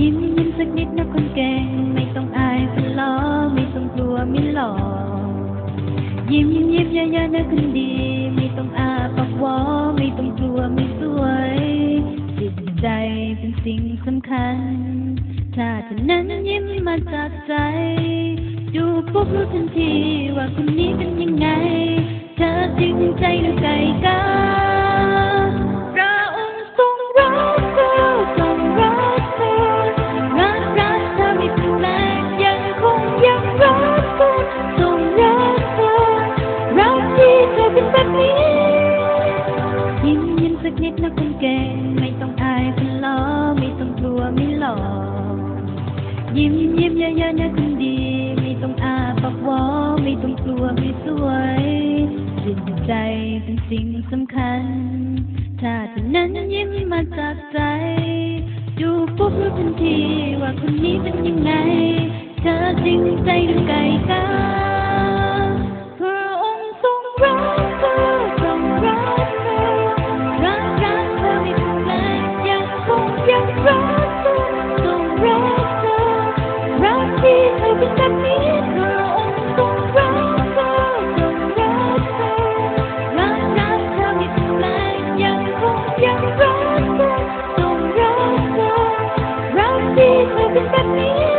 ยิ้มยิ้มสักนิดนะคนเก่ง ไม่ต้องอายคนล้อไม่ต้องกลัวไม่หลอยิ้มยิ้มยิ้มเยอะๆนะคนดี ไม่ต้องอาปากวอไม่ต้องกลัวไม่สวยจิตใจเป็นสิ่งสำคัญ ถ้าเธอนั้นยิ้มมาจากใจ ดูปุ๊บรู้ทันทีว่าคนนี้เป็นยังไง เธอจริงใจหรือไกล ยิ้มยิ้มเยอะๆนะคนดี ไม่ต้องอาปากวอไม่ต้องกลัวไม่สวยจิตใจเป็นสิ่งสำคัญ ถ้าเธอนั้นยิ้มมาจากใจ ดูปุ๊บรู้ทันทีว่าคนนี้เป็นยังไง เธอจริงใจดูไกลกาพระองค์ทรงรักเธอทรงรักเธอรักรักเธอไม่เปลี่ยนแปลงยังคงยังรักเธอทรงรัก รักที่เธอเป็นแบบนี้พระ